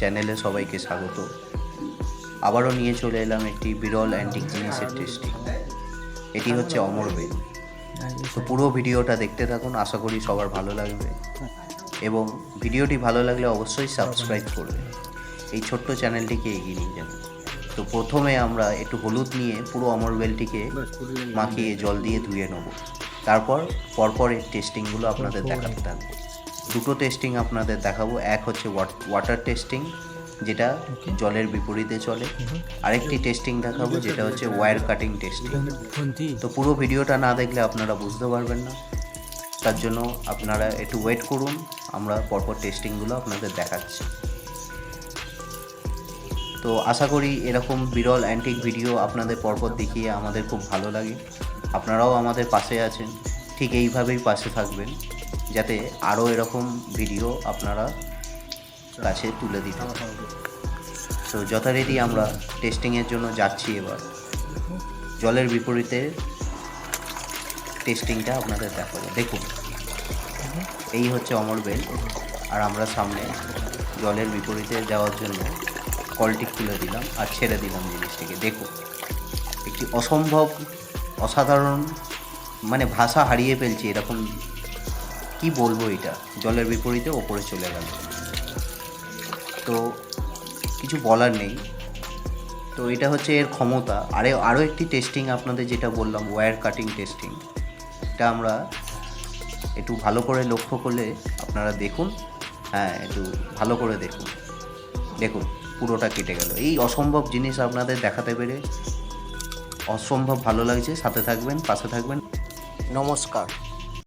চ্যানেলে সবাইকে স্বাগত। আবারও নিয়ে চলে এলাম একটি বিরল অ্যান্টিক জিনিসের টেস্টিং এটি হচ্ছে অমর বেল তো পুরো ভিডিওটা দেখতে থাকুন, আশা করি সবার ভালো লাগবে। এবং ভিডিওটি ভালো লাগলে অবশ্যই সাবস্ক্রাইব করবে এই ছোট্ট চ্যানেলটিকে এগিয়ে নিয়ে যাবেন তো প্রথমে আমরা একটু হলুদ নিয়ে পুরো অমর বেলটিকে মাখিয়ে জল দিয়ে ধুয়ে নেব। তারপর পরপর এর টেস্টিংগুলো আপনাদের দেখাতে থাকব। দুটো টেস্টিং আপনাদের দেখাবো। এক হচ্ছে ওয়াটার টেস্টিং যেটা জলের বিপরীতে চলে। আরেকটি টেস্টিং দেখাবো যেটা হচ্ছে ওয়্যার কাটিং টেস্টিং তো পুরো ভিডিওটা না দেখলে আপনারা বুঝতে পারবেন না। তার জন্য আপনারা একটু ওয়েট করুন আমরা পরপর টেস্টিংগুলো আপনাদের দেখাচ্ছি। তো আশা করি এরকম বিরল অ্যান্টিক ভিডিও আপনাদের পরপর দেখিয়ে আমাদের খুব ভালো লাগে। আপনারাও আমাদের পাশে আছেন ঠিক এইভাবেই পাশে থাকবেন। যাতে আরও এরকম ভিডিও আপনারা কাছে তুলে দিতে তো যথারীতি আমরা টেস্টিংয়ের জন্য যাচ্ছি এবার। জলের বিপরীতে টেস্টিংটা আপনাদের দেখাবো। দেখুন, এই হচ্ছে অমর বেল, আর আমরা সামনে জলের বিপরীতে যাওয়ার জন্য কলটি খুলে দিলাম আর ছেড়ে দিলাম জিনিসটিকে। দেখুন, একটি অসম্ভব, অসাধারণ মানে ভাষা হারিয়ে ফেলছি এরকম কি বলব এটা? জলের বিপরীতে ওপরে চলে গেল। তো কিছু বলার নেই। তো এটা হচ্ছে এর ক্ষমতা। আরে আরও একটি টেস্টিং আপনাদের যেটা বললাম ওয়্যার কাটিং টেস্টিং এটা আমরা একটু ভালো করে লক্ষ্য করলে আপনারা দেখুন। হ্যাঁ একটু ভালো করে দেখুন। দেখুন, পুরোটা কেটে গেল। এই অসম্ভব জিনিস আপনাদের দেখাতে পেরে অসম্ভব ভালো লাগছে। সাথে থাকবেন, পাশে থাকবেন। নমস্কার।